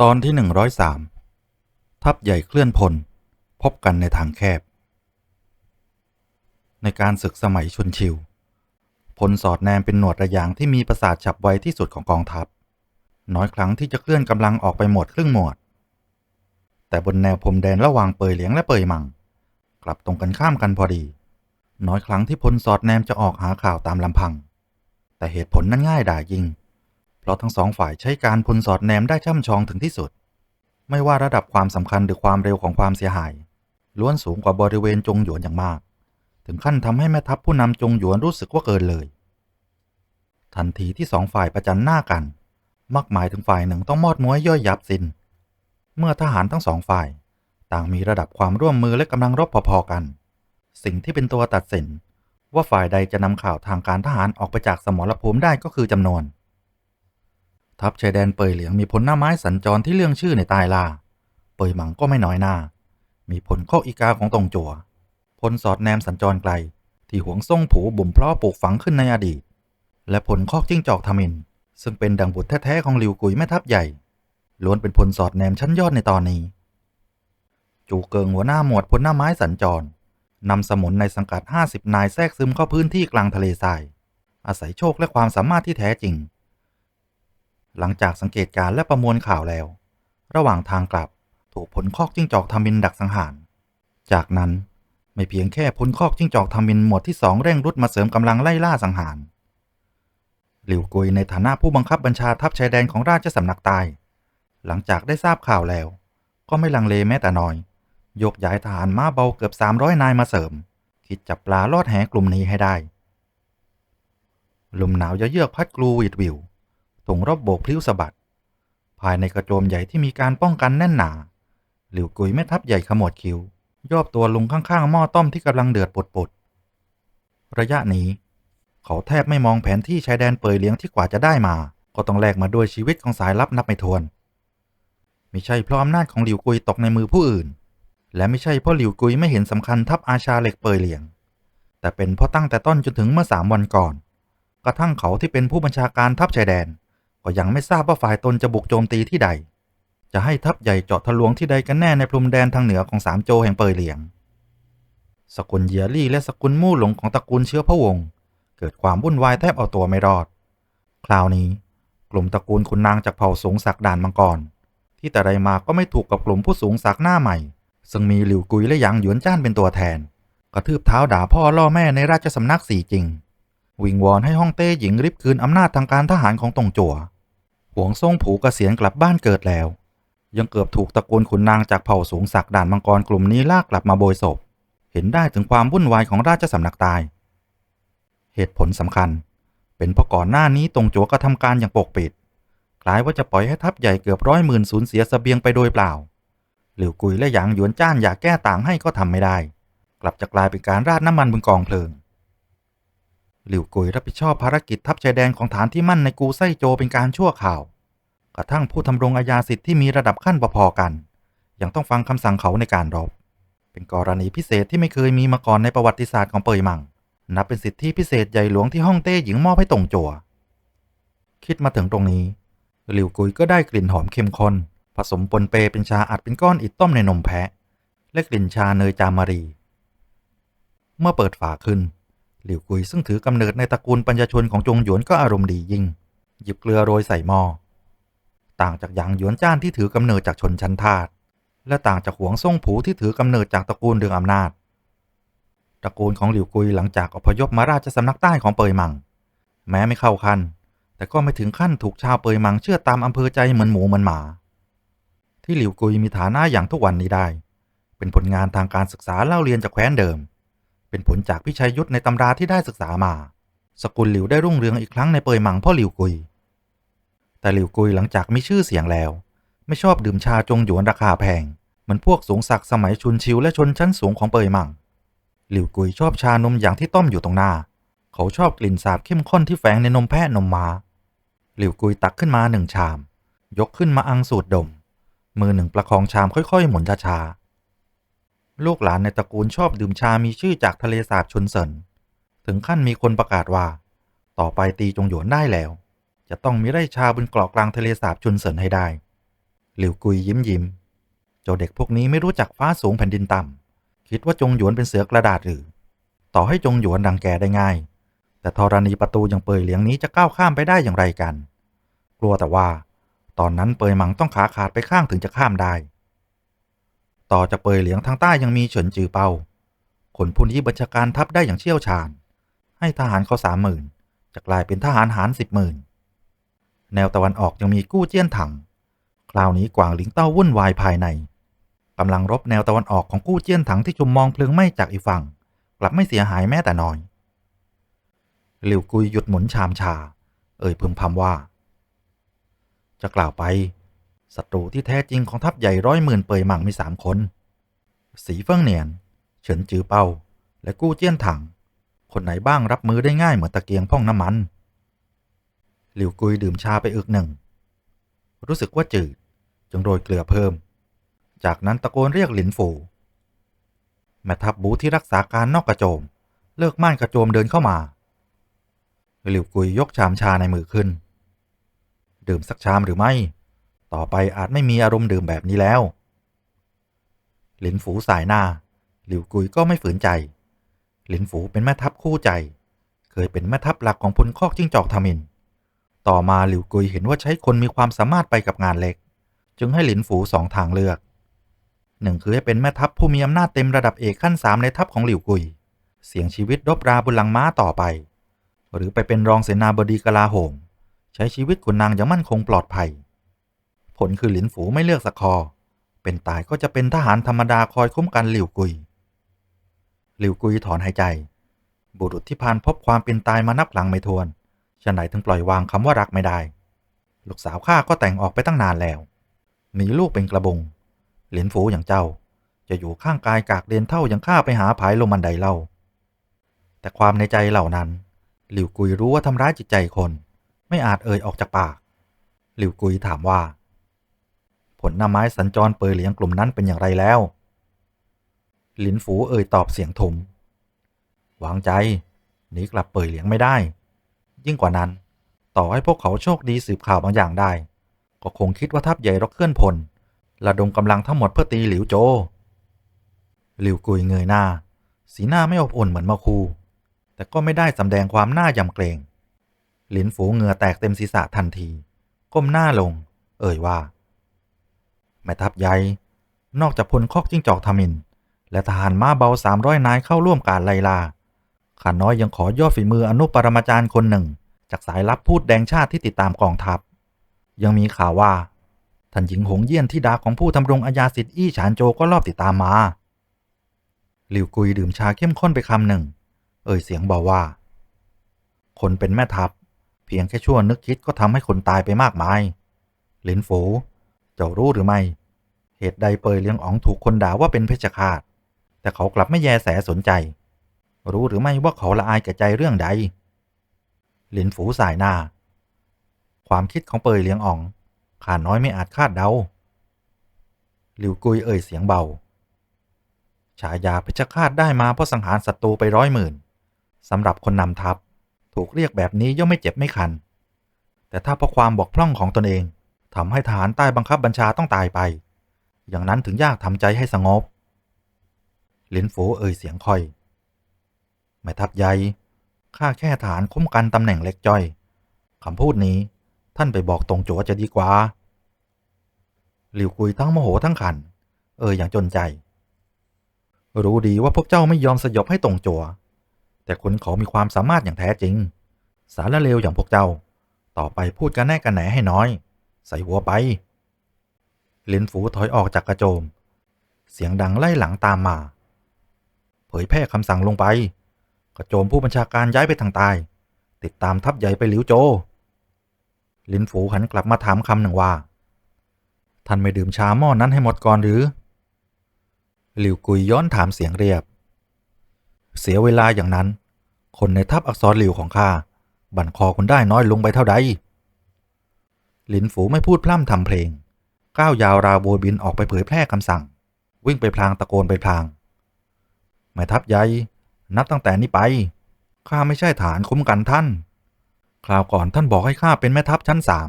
ตอนที่หนึ่งร้อยสามทัพใหญ่เคลื่อนพล พบกันในทางแคบ ในการศึกสมัยชุนชิว พลสอดแนมเป็นหนวดระยางที่มีประสาทฉับไวที่สุดของกองทัพ น้อยครั้งที่จะเคลื่อนกำลังออกไปหมดครึ่งหมวด แต่บนแนวพรมแดนระหว่างเปยเหลียงและเปยมัง กลับตรงกันข้ามกันพอดี น้อยครั้งที่พลสอดแนมจะออกหาข่าวตามลำพัง แต่เหตุผลนั้นง่ายด่ายิงเพราะทั้งสองฝ่ายใช้การพลสอดแนมได้ช่ำชองถึงที่สุด ไม่ว่าระดับความสำคัญหรือความเร็วของความเสียหาย ล้วนสูงกว่าบริเวณจงหยวนอย่างมาก ถึงขั้นทำให้แม่ทัพผู้นำจงหยวนรู้สึกว่าเกินเลย ทันทีที่สองฝ่ายประจันหน้ากัน มักหมายถึงฝ่ายหนึ่งต้องมอดม้วยย่อยยับสิน้น เมื่อทหารทั้งสองฝ่าย ต่างมีระดับความร่วมมือและกำลังรบพอๆกัน สิ่งที่เป็นตัวตัดสิน ว่าฝ่ายใดจะนำข่าวทางการทหารออกไปจากสมรภูมิได้ก็คือจำนวน ทัพชายแดนเปยเหลียงมีผลหน้าไม้สัญจรที่เรื่องชื่อในตายลา เปยหมังก็ไม่น้อยหน้า มีผลข้ออีกาของตงจัวพลสอดแนมสัญจรไกล ที่หวงส่งผูบ่มเพาะปลูกฝังขึ้นในอดีต และผลคอกจิ้งจอกทมิน ซึ่งเป็นดังบุตรแท้ๆของหลิวกุยแม่ทัพใหญ่ ล้วนเป็นพลสอดแนมชั้นยอดในตอนนี้ จูเกิงหัวหน้าหมวดพลหน้าไม้สัญจร นำสมุนในสังกัด 50 นายแทรกซึมเข้าพื้นที่กลางทะเลทราย อาศัยโชคและความสามารถที่แท้จริง หลังจากสังเกตการณ์และประมวลข่าวแล้ว ระหว่างทางกลับถูกผลคอกจิ้งจอกทำมินดักสังหาร จากนั้นไม่เพียงแค่พลคอกจิ้งจอกทำมินหมวดที่สองเร่งรุดมาเสริมกำลังไล่ล่าสังหาร หลิวกุยในฐานะผู้บังคับบัญชาทัพชายแดนของราชสำนักใต้หลังจากได้ทราบข่าวแล้ว ก็ไม่ลังเลแม้แต่น้อย ยกย้ายทหารม้าเบาเกือบ 300 นายมาเสริม คิดจับปลาลอดแหกลุ่มนี้ให้ได้ ลมหนาวเยือกพัดกลูวิดวิวตรงรอบโบกพลิ้วสะบัด ภายในกระโจมใหญ่ที่มีการป้องกันแน่นหนา หลิวกุยแม่ทัพใหญ่ขมวดคิ้วย่อบตัวลงข้างๆหม้อต้มที่กำลังเดือดปุดๆระยะนี้ เขาแทบไม่มองแผนที่ชายแดนเปยเลี้ยงที่กว่าจะได้มา ก็ต้องแลกมาด้วยชีวิตของสายลับนับไม่ถ้วนไม่ใช่เพราะอำนาจของหลิวกุยตกในมือผู้อื่น และไม่ใช่เพราะหลิวกุยไม่เห็นสำคัญทัพอาชาเหล็กเปยเหลียง แต่เป็นเพราะตั้งแต่ต้นจนถึงเมื่อสามวันก่อน กระทั่งเขาที่เป็นผู้บัญชาการทัพชายแดน ก็ยังไม่ทราบว่าฝ่ายตนจะบุกโจมตีที่ใด จะให้ทัพใหญ่เจาะทะลวงที่ใดกันแน่ในพรมแดนทางเหนือของสามโจแห่งเปยเหลียง สกุลเยียลี่และสกุลมู่หลงของตระกูลเชื้อพระวงศ์เกิดความวุ่นวายแทบเอาตัวไม่รอด คราวนี้กลุ่มตระกูลขุนนางจากเผ่าสูงศักด่านมังกรที่แต่ใดมาก็ไม่ถูกกับกลุ่มผู้สูงศักดิ์หน้าใหม่ ซึ่งมีหลิวกุยและหยางหยวนจ้านเป็นตัวแทน กระทืบเท้าด่าพ่อล่อแม่ในราชสำนักสีจริง วิงวอนให้ฮ่องเต้หญิงริบคืนอำนาจทางการทหารของตงจัวหวงซ่งผูกเกษียณกลับบ้านเกิดแล้ว ยังเกือบถูกตระกูลขุนนางจากเผ่าสูงศักด่านมังกรกลุ่มนี้ลากกลับมาโบยศพ เห็นได้ถึงความวุ่นวายของราชสำนักตาย เหตุผลสำคัญ เป็นเพราะก่อนหน้านี้ตงจัวกระทำการอย่างปกปิดคล้ายว่าจะปล่อยให้ทัพใหญ่เกือบร้อยหมื่นสูญเสียสเสบียงไปโดยเปล่า หลิวกุยและหยางหยวนจ้านอยากแก้ต่างให้ก็ทำไม่ได้ กลับจะกลายเป็นการราดน้ำมันบนกองเพลิง หลิวกุยรับผิดชอบภารกิจทัพชายแดนของฐานที่มั่นในกูไส้โจเป็นการชั่วข่าว กระทั่งผู้ทำรงอาญาสิทธิ์ที่มีระดับขั้นพอๆกัน ยังต้องฟังคำสั่งเขาในการรบ เป็นกรณีพิเศษที่ไม่เคยมีมาก่อนในประวัติศาสตร์ของเปยมัง นับเป็นสิทธิพิเศษใหญ่หลวงที่ฮ่องเต้หญิงมอบให้ตงจัว คิดมาถึงตรงนี้ หลิวกุยก็ได้กลิ่นหอมเข้มข้น ผสมปนเปเป็นชาอัดเป็นก้อนอิดต้มในนมแพะ และกลิ่นชาเนยจามารี เมื่อเปิดฝาขึ้น หลิวกุยซึ่งถือกำเนิดในตระกูลปัญญชนของจงหยวนก็อารมณ์ดียิ่ง หยิบเกลือโรยใส่หม้อต่างจากหยางหยวนจ้านที่ถือกำเนิดจากชนชั้นทาสและต่างจากหวงซ่งผูที่ถือกำเนิดจากตระกูลเรืองอำนาจ ตระกูลของหลิวกุยหลังจากอพยพมาราชสำนักใต้ของเปยมัง แม้ไม่เข้าขั้นแต่ก็ไม่ถึงขั้นถูกชาวเปยมังเชื่อตามอำเภอใจเหมือนหมูเหมือนหมา ที่หลิวกุยมีฐานะอย่างทุกวันนี้ได้ เป็นผลงานทางการศึกษาเล่าเรียนจากแคว้นเดิม เป็นผลจากพิชัยยุทธในตำราที่ได้ศึกษามา สกุลหลิวได้รุ่งเรืองอีกครั้งในเปยมังพ่อหลิวกุย แต่หลิวกุยหลังจากมีชื่อเสียงแล้ว ไม่ชอบดื่มชาจงหยวนราคาแพงเหมือนพวกสูงศักดิ์สมัยชุนชิวและชนชั้นสูงของเปยมังหลิวกุยชอบชานมอย่างที่ต้มอยู่ตรงหน้า เขาชอบกลิ่นสาบเข้มข้นที่แฝงในนมแพะนมม้าหลิวกุยตักขึ้นมาหนึ่งชาม ยกขึ้นมาอังสูดดม มือหนึ่งประคองชามค่อยๆ หมุนช้าๆลูกหลานในตระกูลชอบดื่มชา มีชื่อจากทะเลสาบชุนเซินถึงขั้นมีคนประกาศว่า ต่อไปตีจงหยวนได้แล้ว จะต้องมีไร่ชาบนเกาะกลางทะเลสาบชุนเสินให้ได้ หลิวกุยยิ้มยิ้มเจ้าเด็กพวกนี้ไม่รู้จักฟ้าสูงแผ่นดินต่ำคิดว่าจงหยวนเป็นเสือกระดาษหรือ ต่อให้จงหยวนดังแกได้ง่าย แต่ธรณีประตูอย่างเปยเหลียงนี้จะก้าวข้ามไปได้อย่างไรกัน กลัวแต่ว่า ตอนนั้นเปยหมังต้องขาขาดไปข้างถึงจะข้ามได้ ต่อจากเปยเหลียงทางใต้ยังมีเฉินจือเปาคนผู้นี้บัญชาการทัพได้อย่างเชี่ยวชาญ ให้ทหารเขาสามหมื่นจะกลายเป็นทหารหารสิบหมื่นแนวตะวันออกยังมีกู้เจี้ยนถัง คราวนี้กวางหลิงเต้าวุ่นวายภายในกำลังรบแนวตะวันออกของกู้เจี้ยนถังที่ชุมมองเพลิงไหม้จากอีกฝั่ง กลับไม่เสียหายแม้แต่น้อย หลิวกุยหยุดหมุนชามชา เอ่ยพึมพำว่า จะกล่าวไปศัตรูที่แท้จริงของทัพใหญ่ร้อยหมื่นเปยหมั่งมีสามคน สีเฟิ่งเหนียน เฉินจือเปาและกู้เจี้ยนถัง คนไหนบ้างรับมือได้ง่ายเหมือนตะเกียงพ่องน้ำมัน หลิวกุยดื่มชาไปอึกหนึ่ง รู้สึกว่าจืด จึงโรยเกลือเพิ่ม จากนั้นตะโกนเรียกหลินฝูแม่ทัพบูที่รักษาการนอกกระโจม เลิกม่านกระโจมเดินเข้ามา หลิวกุยยกชามชาในมือขึ้น ดื่มสักชามหรือไม่ ต่อไปอาจไม่มีอารมณ์ดื่มแบบนี้แล้ว หลินฝูสายหน้า หลิวกุยก็ไม่ฝืนใจ หลินฝูเป็นแม่ทัพคู่ใจ เคยเป็นแม่ทัพหลักของพลคอกจิ้งจอกทามิน ต่อมาหลิวกุยเห็นว่าใช้คนมีความสามารถไปกับงานเล็ก จึงให้หลินฝูสองทางเลือกหนึ่งคือให้เป็นแม่ทัพผู้มีอำนาจเต็มระดับเอกขั้นสามในทัพของหลิวกุย เสี่ยงชีวิตรบราบนหลังม้าต่อไป หรือไปเป็นรองเสนาบดีกลาโหม ใช้ชีวิตขุนนางอย่างมั่นคงปลอดภัย ผลคือหลินฝูไม่เลือกสักคอ เป็นตายก็จะเป็นทหารธรรมดาคอยคุ้มกันหลิวกุย หลิวกุยถอนหายใจ บุรุษที่ผ่านพบความเป็นตายมานับหลังไม่ทวนฉะไหนถึงปล่อยวางคำว่ารักไม่ได้ ลูกสาวข้าก็แต่งออกไปตั้งนานแล้ว มีลูกเป็นกระบง หลินฝูอย่างเจ้า จะอยู่ข้างกายกากเรียนเท่าอย่างข้าไปหาผายลงบันไดเล่า แต่ความในใจเหล่านั้น หลิวกุยรู้ว่าทำร้ายจิตใจคน ไม่อาจเอ่ยออกจากปาก หลิวกุยถามว่า ผลหน้าไม้สัญจรเปยเหลียงกลุ่มนั้นเป็นอย่างไรแล้ว หลินฝูเอ่ยตอบเสียงทุมวางใจหนีกลับเปยเหลียงไม่ได้ ยิ่งกว่านั้น ต่อให้พวกเขาโชคดีสืบข่าวบางอย่างได้ ก็คงคิดว่าทัพใหญ่รกเคลื่อนพลระดมกำลังทั้งหมดเพื่อตีหลิวโจ หลิวกุยเงยหน้า สีหน้าไม่อบอุ่นเหมือนมื่อคู แต่ก็ไม่ได้สำแดงความหน้ายำเกรง หลินฝูเหงื่อแตกเต็มศีรษะทันที ก้มหน้าลง เอ่ยว่า แม่ทัพใหญ่นอกจากพลคอกจิ้งจอกทมิน และทหารม้าเบาสามร้อยนายเข้าร่วมการไล่ล่าข้าน้อยยังขอยอดฝีมืออนุปรมาจารย์คนหนึ่ง จากสายลับพูดแดงชาติที่ติดตามกองทัพ ยังมีข่าวว่าท่านหญิงหงเยี่ยนที่ดาของผู้ทำรงอาญาสิทธิ์อี้ฉานโจก็รอบติดตามมา หลิวกุยดื่มชาเข้มข้นไปคำหนึ่ง เอ่ยเสียงบอกว่า คนเป็นแม่ทัพ เพียงแค่ชั่วนึกคิดก็ทำให้คนตายไปมากมาย หลินฝูเจ้ารู้หรือไม่ เหตุใดเปยเลียงอ๋องถูกคนด่าว่าเป็นเพชฌฆาต แต่เขากลับไม่แยแสสนใจ รู้หรือไม่ว่าเขาละอายแก่ใจเรื่องใด หลินฝูสายหน้า ความคิดของเปยเลียงอ๋องข้าน้อยไม่อาจคาดเดาหลิวกุยเอ่ยเสียงเบา ฉายาเพชฌฆาตได้มาเพราะสังหารศัตรูไปร้อยหมื่นสำหรับคนนำทัพ ถูกเรียกแบบนี้ย่อมไม่เจ็บไม่คัน แต่ถ้าเพราะความบกพร่องของตนเองทำให้ทหารใต้บังคับบัญชาต้องตายไป อย่างนั้นถึงยากทำใจให้สงบลินฝูเอ่ยเสียงค่อย แม่ทัพใหญ่ข้าแค่ฐานคุ้มกันตำแหน่งเล็กจ้อยคำพูดนี้ท่านไปบอกตรงโจวจะดีกว่า หลิวกุยทั้งโมโหทั้งขัน เอ่ยอย่างจนใจ รู้ดีว่าพวกเจ้าไม่ยอมสยบให้ตรงโจว แต่คนเขามีความสามารถอย่างแท้จริง สารเลวอย่างพวกเจ้า ต่อไปพูดกันแน่กันแหนให้น้อย ใส่หัวไปลินฝูถอยออกจากกระโจม เสียงดังไล่หลังตามมา เผยแพร่คำสั่งลงไป กระโจมผู้บัญชาการย้ายไปทางใต้ติดตามทัพใหญ่ไปหลิวโจ ลินฝูหันกลับมาถามคำหนึ่งว่า ท่านไม่ดื่มชาหม้อนั้นให้หมดก่อนหรือ หลิวกุยย้อนถามเสียงเรียบ เสียเวลาอย่างนั้น คนในทัพอักษรหลิวของข้าบั่นคอคุณได้น้อยลงไปเท่าใดหลินฝูไม่พูดพร่ำทำเพลง ก้าวยาวราวโบบินออกไปเผยแพร่คำสั่ง วิ่งไปพลางตะโกนไปพลางแม่ทัพใหญ่นับตั้งแต่นี้ไปข้าไม่ใช่ฐานคุ้มกันท่าน คราวก่อนท่านบอกให้ข้าเป็นแม่ทัพชั้นสาม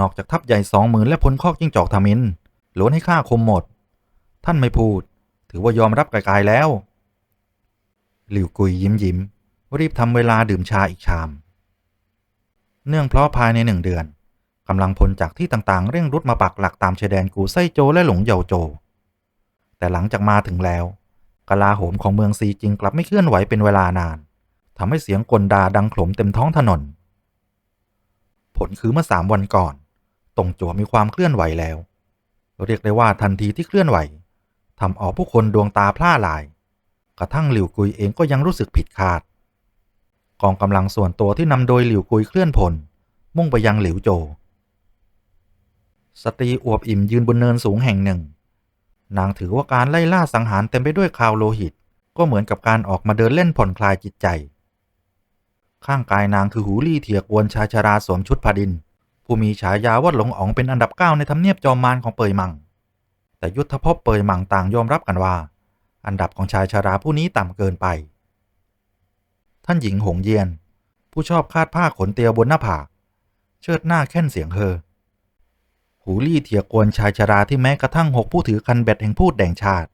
นอกจากทัพใหญ่สองหมื่นและพลคอกจิ้งจอกทามินล้วนให้ข้าคมหมด ท่านไม่พูด ถือว่ายอมรับไกลๆแล้ว หลิวกุยยิ้มยิ้ม รีบทำเวลาดื่มชาอีกชาม เนื่องเพราะภายในหนึ่งเดือนกำลังพลจากที่ต่างๆ เร่งรุดมาปักหลักตามชายแดนกูไซโจและหลงเยาโจ แต่หลังจากมาถึงแล้วกลาโหมของเมืองซีจิงกลับไม่เคลื่อนไหวเป็นเวลานานทำให้เสียงกลดาดังโขลมเต็มท้องถนน ผลคือเมื่อสามวันก่อนตงจัวมีความเคลื่อนไหวแล้ว เรียกได้ว่าทันทีที่เคลื่อนไหวทำเอาผู้คนดวงตาพร่าหลาย กระทั่งหลิวกุยเองก็ยังรู้สึกผิดคาด กองกำลังส่วนตัวที่นำโดยหลิวกุยเคลื่อนพล มุ่งไปยังหลิวโจ สตรีอวบอิ่มยืนบนเนินสูงแห่งหนึ่ง นางถือว่าการไล่ล่าสังหารเต็มไปด้วยข่าวโลหิต ก็เหมือนกับการออกมาเดินเล่นผ่อนคลายจิตใจ ข้างกายนางคือหูลี่เถียกวนชายชาราสวมชุดผาดิน ผู้มีฉายาว่าหลงอ๋องเป็นอันดับเก้าในทำเนียบจอมมารของเปยมัง แต่ยุทธภพเปยมังต่างยอมรับกันว่า อันดับของชายชาราผู้นี้ต่ำเกินไป ท่านหญิงหงเยียน ผู้ชอบคาดผ้าขนเตียวบนหน้าผากเชิดหน้าแค่นเสียงเฮอหูลี่เถียกวนชายชาราที่แม้กระทั่งหกผู้ถือคันเบ็ดแห่งพูดแดงชาติ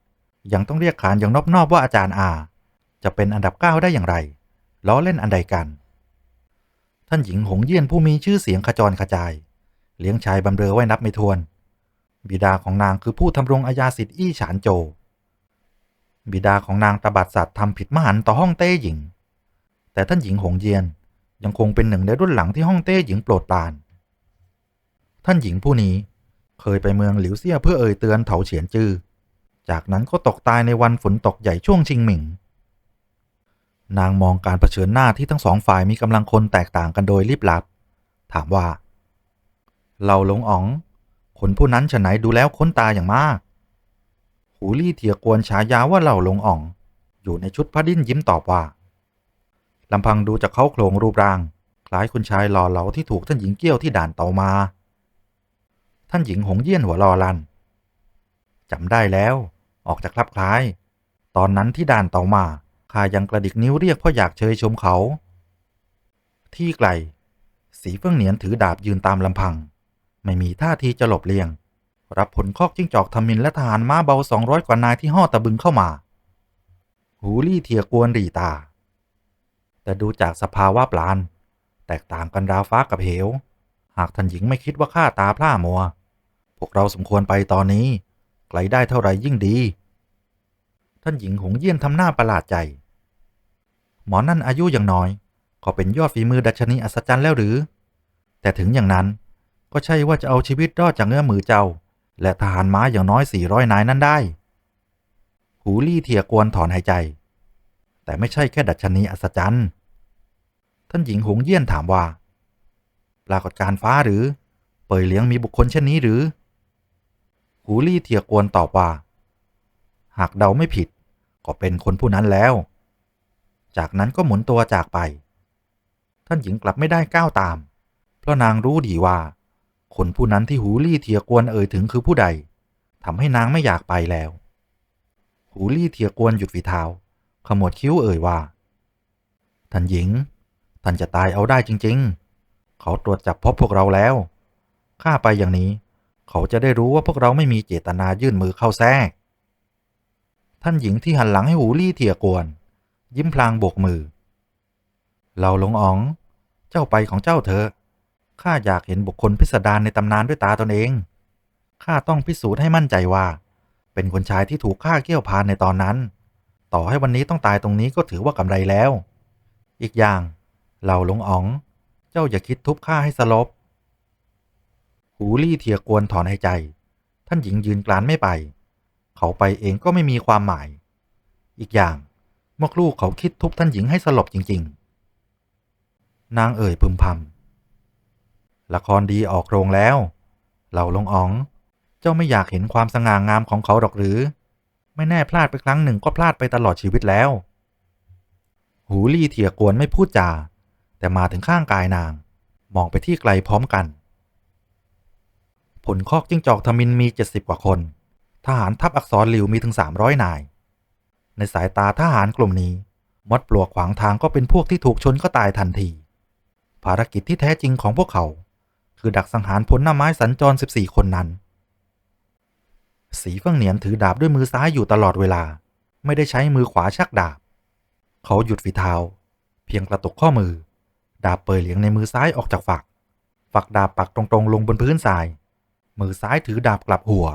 ยังต้องเรียกขานอย่างนอบๆว่าอาจารย์อา จะเป็นอันดับเก้าได้อย่างไรล้อเล่นอันใดกัน ท่านหญิงหงเยี่ยนผู้มีชื่อเสียงขจรขจาย เลี้ยงชายบำเรอไว้นับไม่ถ้วน บิดาของนางคือผู้ทำรงอาญาสิทธิ์อี้ฉานโจ บิดาของนางตบัดสัตว์ทำผิดมหันต์ต่อห้องเต้หญิง แต่ท่านหญิงหงเยียนยังคงเป็นหนึ่งในรุ่นหลังที่ห้องเต้หญิงโปรดปราน ท่านหญิงผู้นี้เคยไปเมืองหลิวเซียเพื่อเอ่ยเตือนเถาเฉียนจื้อจากนั้นก็ตกตายในวันฝนตกใหญ่ช่วงชิงหมิง นางมองการเผชิญหน้าที่ทั้งสองฝ่ายมีกำลังคนแตกต่างกันโดยรีบลับ ถามว่า เราหลงอ๋อง คนผู้นั้นฉะไหนดูแล้วค้นตาอย่างมาก หูลี่เถียกวนฉายาว่าเหล่าหลงอ๋อง อยู่ในชุดพระดิ้นยิ้มตอบว่าลำพังดูจากเขาโครงรูปร่าง คล้ายคุณชายหล่อเหลาที่ถูกท่านหญิงเกี้ยวที่ด่านเตามา ท่านหญิงหงเยี่ยนหัวรอลันจำได้แล้ว ออกจากคลับคล้าย ตอนนั้นที่ด่านเตามาข้ายังกระดิกนิ้วเรียกเพราะอยากเชยชมเขา ที่ไกล สีเฟื่องเหนียนถือดาบยืนตามลำพัง ไม่มีท่าทีจะหลบเลี่ยง รับผลคอกจิ้งจอกทมินและทหารม้าเบาสองร้อยกว่านายที่ห่อตะบึงเข้ามา หูลี่เทียกวนรีตา แต่ดูจากสภาวะปลาน แตกต่างกันราวฟ้ากับเหว หากท่านหญิงไม่คิดว่าข้าตาพร่ามัว พวกเราสมควรไปตอนนี้ไกลได้เท่าไรยิ่งดี ท่านหญิงหงเยี่ยนทำหน้าประหลาดใจ หมอนั่นอายุยังน้อย ก็เป็นยอดฝีมือดัชนีอัศจรรย์แล้วหรือ แต่ถึงอย่างนั้นก็ใช่ว่าจะเอาชีวิตรอดจากเงื้อมือเจ้า และทหารม้าอย่างน้อยสี่ร้อยนายนั้นได้ หูลี่เทียกวนถอนหายใจ แต่ไม่ใช่แค่ดัชนีอัศจรรย์ ท่านหญิงหงเยี่ยนถามว่า ปรากฏการณ์ฟ้าหรือ เปยเลี้ยงมีบุคคลเช่นนี้หรือ หูลี่เทียกวนตอบว่า หากเดาไม่ผิด ก็เป็นคนผู้นั้นแล้ว จากนั้นก็หมุนตัวจากไป ท่านหญิงกลับไม่ได้ก้าวตาม เพราะนางรู้ดีว่า คนผู้นั้นที่หูลี่เทียกวนเอ่ยถึงคือผู้ใดทำให้นางไม่อยากไปแล้ว หูลี่เทียกวนหยุดฝีเท้า ขมวดคิ้วเอ่ยว่า ท่านหญิง ท่านจะตายเอาได้จริง ๆ เขาตรวจจับพบพวกเราแล้ว ข้าไปอย่างนี้ เขาจะได้รู้ว่าพวกเราไม่มีเจตนายื่นมือเข้าแทรก ท่านหญิงที่หันหลังให้หูลี่เทียกวน ยิ้มพลางโบกมือ เราหลงอ๋อง เจ้าไปของเจ้าเถอะ ข้าอยากเห็นบุคคลพิสดารในตำนานด้วยตาตนเอง ข้าต้องพิสูจน์ให้มั่นใจว่า เป็นคนชายที่ถูกฆ่าเกี้ยวพานในตอนนั้น ต่อให้วันนี้ต้องตายตรงนี้ก็ถือว่ากำไรแล้ว อีกอย่างเราหลงอ๋อง เจ้าอย่าคิดทุบข้าให้สลบ หูลี่เทียกวนถอนหายใจ ท่านหญิงยืนกลานไม่ไป เขาไปเองก็ไม่มีความหมาย อีกอย่างเมื่อครู่เขาคิดทุบท่านหญิงให้สลบจริง ๆ นางเอ่ยพึมพำ ละครดีออกโรงแล้ว เหล่าลงอ๋อง เจ้าไม่อยากเห็นความสง่างามของเขาหรอกหรือ ไม่แน่พลาดไปครั้งหนึ่งก็พลาดไปตลอดชีวิตแล้ว หูลี่เถียกวนไม่พูดจา แต่มาถึงข้างกายนาง มองไปที่ไกลพร้อมกัน ผลคอกจิ้งจอกทมินมีเจ็ดสิบกว่าคน ทหารทัพอักษรหลิวมีถึงสามร้อยนาย ในสายตาทหารกลุ่มนี้มดปลวกขวางทางก็เป็นพวกที่ถูกชนก็ตายทันที ภารกิจที่แท้จริงของพวกเขา คือดักสังหารพลหน้าไม้สัญจร 14 คนนั้น สีเฟิงเหนียนถือดาบด้วยมือซ้ายอยู่ตลอดเวลา ไม่ได้ใช้มือขวาชักดาบ เขาหยุดฝีเท้า เพียงกระตุกข้อมือ ดาบเปยเหลียงในมือซ้ายออกจากฝัก ฝักดาบปักตรงๆลงบนพื้นทราย มือซ้ายถือดาบกลับหัว